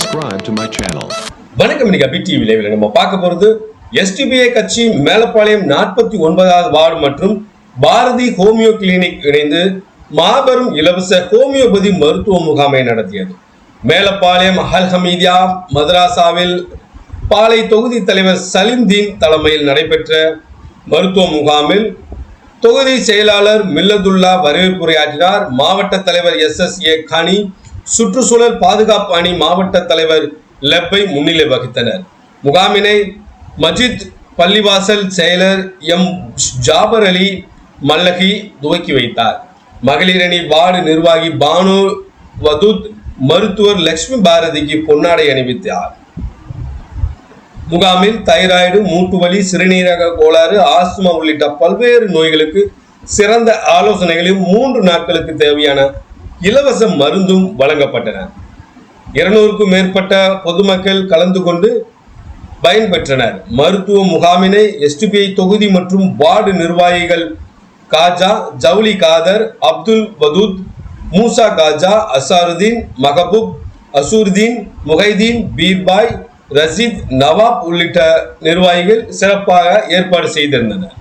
subscribe to my channel. வணக்கம் இன்னைக்கு அபி TV லைவ்ல நம்ம பார்க்க போறது எஸ்டிபிஐ கட்சி மேலப்பாளையம் நாற்பத்தி ஒன்பதாவது வார்டு மற்றும் பாரதி ஹோமியோ கிளினிக் இணைந்து மாபெரும் இலவச ஹோமியோபதி மருத்துவ முகாமை நடத்தியது மேலப்பாளையம் அல் ஹமீதியா மதராசாவில் பாளை தொகுதி தலைவர் சலீம்தீன் தலைமையில் நடைபெற்ற மருத்துவ முகாமில் தொகுதி செயலாளர் மில்லதுல்லா வரவேற்புரையாற்றினார் மாவட்ட தலைவர் எஸ் எஸ் ஏ கனி சுற்றுச்சூழல் பாதுகாப்பு அணி மாவட்ட தலைவர் லெப்பை முன்னிலை வகித்தனர். முகாமினை மஜித் பள்ளிவாசல் செயலர் எம் ஜாபர் அலி மல்லகி துவக்கி வைத்தார். மகளிரணி வார்டு நிர்வாகி பானு வதுத் மருத்துவர் லக்ஷ்மி பாரதிக்கு பொன்னாடை அணிவித்தார். முகாமில் தைராய்டு மூட்டுவலி சிறுநீரக கோளாறு ஆஸ்துமா உள்ளிட்ட பல்வேறு நோய்களுக்கு சிறந்த ஆலோசனைகளையும் மூன்று நாட்களுக்கு தேவையான இலவச மருந்தும் வழங்கப்பட்டன. இருநூறுக்கும் மேற்பட்ட பொதுமக்கள் கலந்து கொண்டு பயன்பெற்றனர். மருத்துவ முகாமினை எஸ்டிபிஐ தொகுதி மற்றும் வார்டு நிர்வாகிகள் காஜா ஜவுளி காதர் அப்துல் பதூத் மூசா காஜா அசாருதீன் மகபூப் அசூர்தீன் முகைதீன் பீர்பாய் ரஷீத் நவாப் உள்ளிட்ட நிர்வாகிகள் சிறப்பாக ஏற்பாடு செய்திருந்தனர்.